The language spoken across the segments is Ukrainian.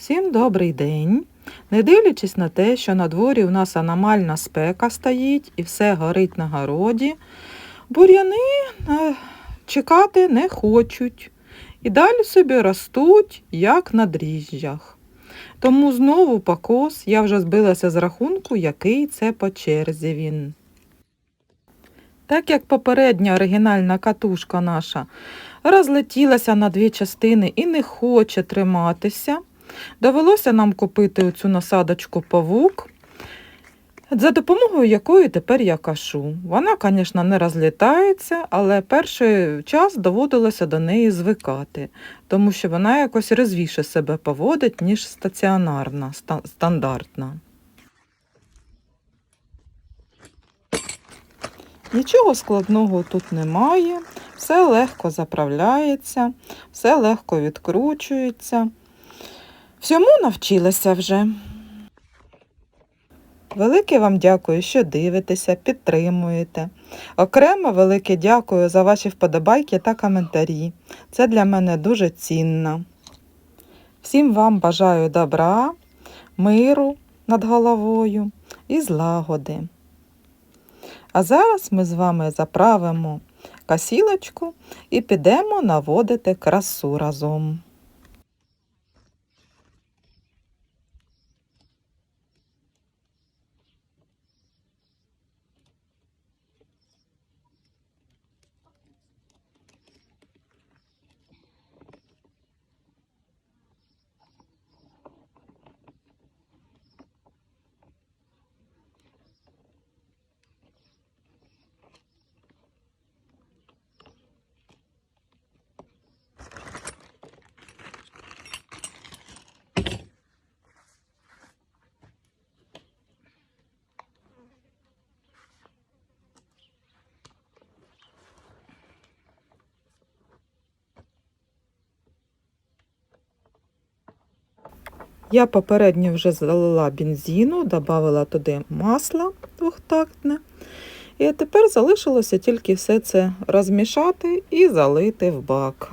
Всім добрий день. Не дивлячись на те, що на дворі у нас аномальна спека стоїть і все горить на городі, бур'яни е, чекати не хочуть і далі собі ростуть, як на дріжджах. Тому знову покос я вже збилася з рахунку, який це по черзі він. Так як попередня оригінальна катушка наша розлетілася на дві частини і не хоче триматися, довелося нам купити оцю насадочку павук, за допомогою якої тепер я кашу. Вона, звісно, не розлітається, але перший час доводилося до неї звикати, тому що вона якось резвіше себе поводить, ніж стаціонарна, ста- стандартна. Нічого складного тут немає, все легко заправляється, все легко відкручується. Всьому навчилася вже. Велике вам дякую, що дивитеся, підтримуєте. Окремо велике дякую за ваші вподобайки та коментарі. Це для мене дуже цінно. Всім вам бажаю добра, миру над головою і злагоди. А зараз ми з вами заправимо касілочку і підемо наводити красу разом. Я попередньо вже залила бензину, додала туди масло двохтактне. І тепер залишилося тільки все це розмішати і залити в бак.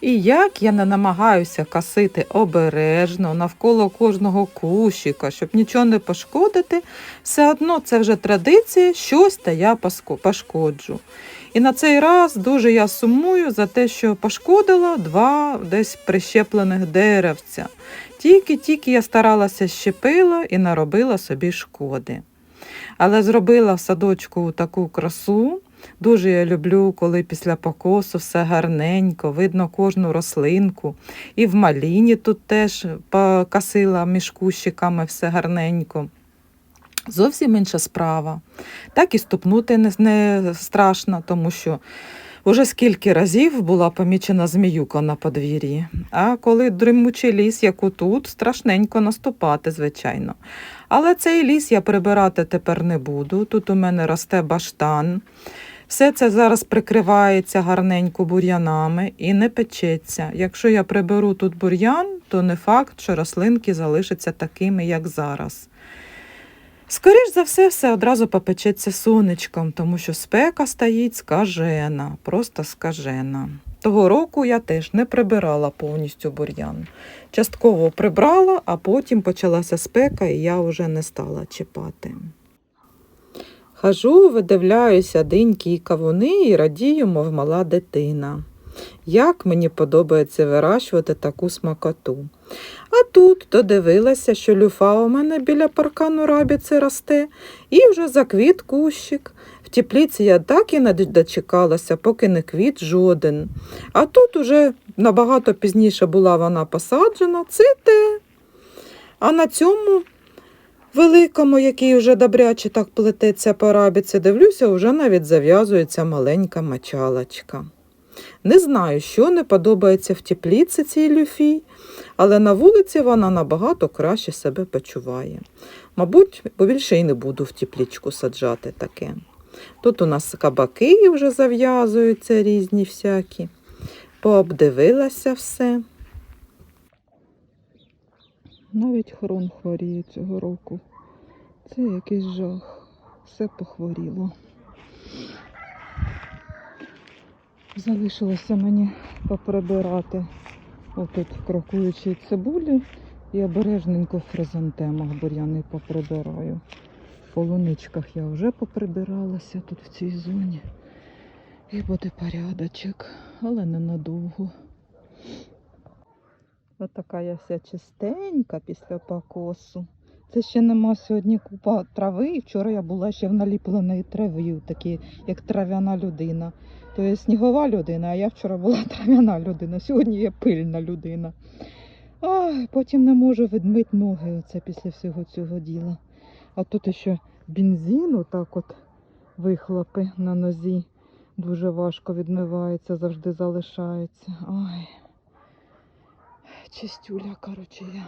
І як я не намагаюся косити обережно навколо кожного кущика, щоб нічого не пошкодити, все одно це вже традиція, щось та я пошкоджу. І на цей раз дуже я сумую за те, що пошкодила два десь прищеплених деревця. Тільки-тільки я старалася щепила і наробила собі шкоди. Але зробила в садочку таку красу. Дуже я люблю, коли після покосу все гарненько, видно кожну рослинку. І в маліні тут теж покосила між кущиками все гарненько. Зовсім інша справа. Так і ступнути не, не страшно, тому що уже скільки разів була помічена зміюка на подвір'ї. А коли дримучий ліс, як отут, страшненько наступати, звичайно. Але цей ліс я прибирати тепер не буду. Тут у мене росте баштан. Все це зараз прикривається гарненько бур'янами і не печеться. Якщо я приберу тут бур'ян, то не факт, що рослинки залишаться такими, як зараз. Скоріш за все, все одразу попечеться сонечком, тому що спека стоїть скажена, просто скажена. Того року я теж не прибирала повністю бур'ян. Частково прибрала, а потім почалася спека, і я вже не стала чіпати. Хожу, видивляюся диньки кавуни і радію, мов мала дитина. Як мені подобається вирощувати таку смакоту. А тут додивилася, що люфа у мене біля паркану рабіці росте, і вже заквіт кущик. Тепліці я так і не дочекалася, поки не квіт жоден. А тут уже набагато пізніше була вона посаджена, цвіте. А на цьому великому, який вже добряче так плететься по рабіці, дивлюся, вже навіть зав'язується маленька мочалочка. Не знаю, що не подобається в тепліці цій люфі, але на вулиці вона набагато краще себе почуває. Мабуть, бо більше і не буду в теплічку саджати таке. Тут у нас кабаки вже зав'язуються різні всякі. Пообдивилася все. Навіть хрон хворіє цього року. Це якийсь жах. Все похворіло. Залишилося мені поприбирати отут крокуючі цибулі і обережненько в хризантемах бур'яни поприбираю. Полуничках я вже поприбиралася тут в цій зоні. І буде порядочок, але ненадовго. Така я вся чистенька після покосу. Це ще нема сьогодні купа трави. Вчора я була ще в наліпленої трави, такі, як трав'яна людина. То є снігова людина, а я вчора була трав'яна людина. Сьогодні я пильна людина. Ай, потім не можу відмити ноги оце після всього цього діла. А тут ще бензин, отак от вихлопи на нозі. Дуже важко відмивається, завжди залишається. Ай. Чистюля, коротше, я.